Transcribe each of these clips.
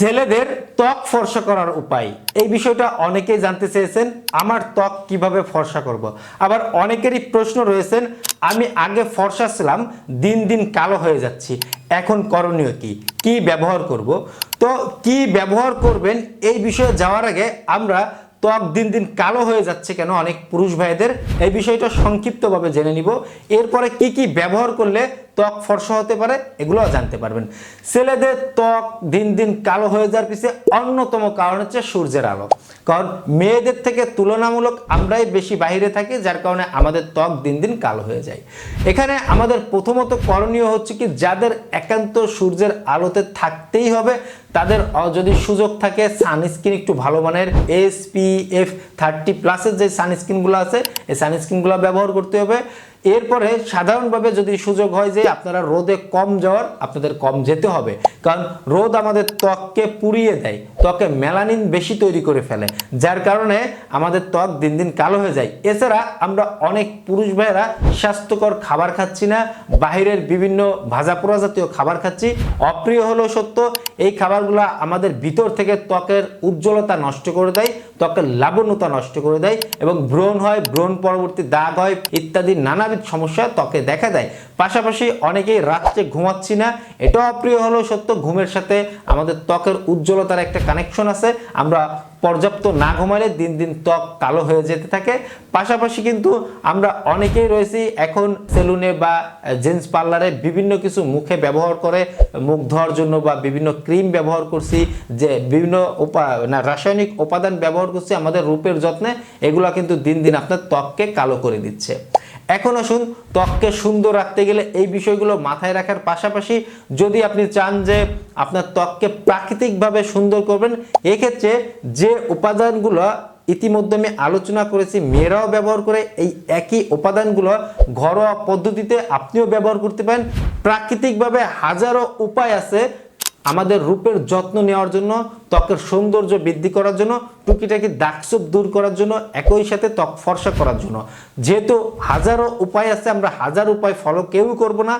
ছেলেদের ত্বক ফর্সা করার উপায়। এই বিষয়টা অনেকেই জানতে চেয়েছেন, আমার ত্বক কীভাবে ফর্সা করব। আবার অনেকেরই প্রশ্ন রয়েছেন, আমি আগে ফর্সা ছিলাম দিন দিন কালো হয়ে যাচ্ছি, এখন করণীয় কি? কি ব্যবহার করব? তো কি ব্যবহার করবেন এই বিষয়ে যাওয়ার আগে আমরা ত্বক দিন দিন কালো হয়ে যাচ্ছে কেন অনেক পুরুষ ভাইদের, এই বিষয়টা সংক্ষিপ্তভাবে জেনে নিব। এরপরে কি কি ব্যবহার করলে ত্বক ফর্সা হতে পারে এগুলো জানতে পারবেন। ছেলেদের ত্বক দিন দিন কালো হয়ে যাওয়ার পিছিয়ে অন্যতম কারণ হচ্ছে সূর্যের আলো। কারণ মেয়েদের থেকে তুলনামূলক আমরাই বেশি বাইরে থাকি, যার কারণে আমাদের ত্বক দিন দিন কালো হয়ে যায়। এখানে আমাদের প্রথমত করণীয় হচ্ছে কি, যাদের একান্ত সূর্যের আলোতে থাকতেই হবে, তাদের যদি সুযোগ থাকে, সানস্ক্রিন একটু ভালো মানের এসপিএফ থার্টি প্লাসের যে সানস্ক্রিনগুলো আছে, এই সানস্ক্রিনগুলো ব্যবহার করতে হবে। এরপরে সাধারণভাবে যদি সুযোগ হয় যে আপনারা রোদে কম যাওয়ার আপনাদের কম যেতে হবে। কারণ রোদ আমাদের ত্বককে পুড়িয়ে দেয়, ত্বকে মেলানিন বেশি তৈরি করে ফেলে, যার কারণে আমাদের ত্বক দিন দিন কালো হয়ে যায়। এছাড়া আমরা অনেক পুরুষ ভাইয়েরা স্বাস্থ্যকর খাবার খাচ্ছি না বাইরের বিভিন্ন ভাজা পোড়া জাতীয় খাবার খাচ্ছি। অপ্রিয় হলেও সত্য, এই খাবারগুলো আমাদের ভিতর থেকে ত্বকের উজ্জ্বলতা নষ্ট করে দেয়, ত্বকের লাবণ্যতা নষ্ট করে দেয় এবং ব্রণ হয়, ব্রণ পরবর্তী দাগ হয় ইত্যাদি নানাবিধ সমস্যা ত্বকে দেখা দেয়। পাশাপাশি অনেকেই রাত্রে ঘুমাচ্ছি না। এটাও অপ্রিয় হলেও সত্য, ঘুমের সাথে আমাদের ত্বকের উজ্জ্বলতার একটা কানেকশন আছে। আমরা পর্যাপ্ত না ঘুমালে দিন দিন ত্বক কালো হয়ে যেতে থাকে। পাশাপাশি কিন্তু আমরা অনেকেই রয়েছি এখন সেলুনে বা জেন্টস পার্লারে বিভিন্ন কিছু মুখে ব্যবহার করে মুখ ধোয়ার জন্য বা বিভিন্ন ক্রিম ব্যবহার করছি, যে বিভিন্ন না, রাসায়নিক উপাদান ব্যবহার করছি আমাদের রূপের যত্নে। এগুলো কিন্তু দিন দিন আপনার ত্বককে কালো করে দিচ্ছে। এখন আসুন ত্বককে সুন্দর রাখতে গেলে এই বিষয়গুলো মাথায় রাখার পাশাপাশি যদি আপনি চান যে আপনার ত্বককে প্রাকৃতিকভাবে সুন্দর করবেন, এক্ষেত্রে যে উপাদানগুলো ইতিমধ্যে আমি আলোচনা করেছি, মেয়েরাও ব্যবহার করে এই একই উপাদানগুলো ঘরোয়া পদ্ধতিতে আপনিও ব্যবহার করতে পারেন। প্রাকৃতিকভাবে হাজারো উপায় আছে আমাদের রূপের যত্ন নেওয়ার জন্য, ত্বকের সৌন্দর্য বৃদ্ধি করার জন্য, টুকিটাকি দাগছোপ দূর করার জন্য, একই সাথে ত্বক ফর্সা করার জন্য। যেহেতু হাজারো উপায় আছে, আমরা হাজার উপায় ফলো কেউই করব না।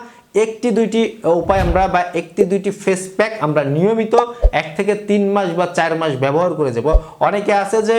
একটি, দুইটি উপায় আমরা বা একটি, দুইটি ফেস প্যাক আমরা নিয়মিত এক থেকে তিন মাস বা চার মাস ব্যবহার করে যাব। অনেকে আছে যে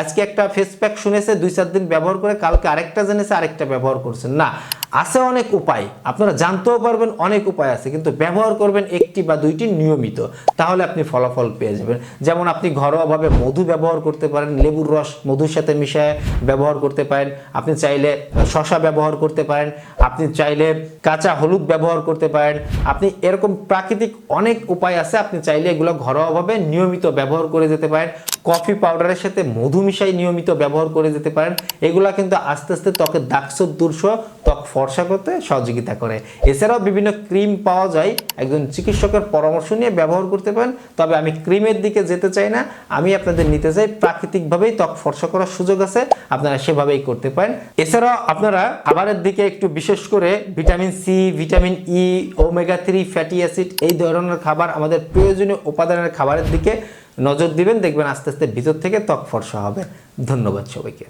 আজকে একটা ফেস প্যাক শুনেছে, দুই, চার দিন ব্যবহার করে কালকে আরেকটা জেনেছে, আরেকটা ব্যবহার করছেন। না আছে অনেক উপায়। আপনারা জানতেও পারবেন অনেক উপায় আছে, কিন্তু ব্যবহার করবেন একটি বা দুইটি নিয়মিত, তাহলে আপনি ফলাফল পেয়ে যাবেন। যেমন আপনি ঘরোয়াভাবে মধু ব্যবহার করতে পারেন, লেবুর রস মধুর সাথে মিশিয়ে ব্যবহার করতে পারেন। আপনি চাইলে শশা ব্যবহার করতে পারেন, আপনি চাইলে কাঁচা হলুদ ব্যবহার করতে পারেন। আপনি এরকম প্রাকৃতিক অনেক উপায় আছে, আপনি চাইলে এগুলো ঘরোয়াভাবে নিয়মিত ব্যবহার করে যেতে পারেন। কফি পাউডারের সাথে মধু মিশাই নিয়মিত ব্যবহার করে যেতে পারেন। এগুলা কিন্তু আস্তে আস্তে ত্বকের দাগছোপ দূরস ত্বক ফর্সা করতে সহযোগিতা করে। এছাড়াও বিভিন্ন ক্রিম পাওয়া যায়। একজন চিকিৎসকের পরামর্শ নিয়ে ব্যবহার করতে পারেন। তবে আমি ক্রিমের দিকে যেতে চাই না। আমি আপনাদের নিতে চাই, প্রাকৃতিকভাবেই ত্বক ফর্সা করার সুযোগ আছে। আপনারা সেভাবেই করতে পারেন। এছাড়াও আপনারা খাবারের দিকে একটু বিশেষ করে vitamin C, vitamin E, omega three, fatty acid এই ধরনের খাবার আমাদের প্রয়োজনীয় উপাদানের খাবারের দিকে নজর দিবেন দেখবেন আস্তে আস্তে ভিতর থেকে ত্বক ফর্সা হবে। ধন্যবাদ সবাইকে।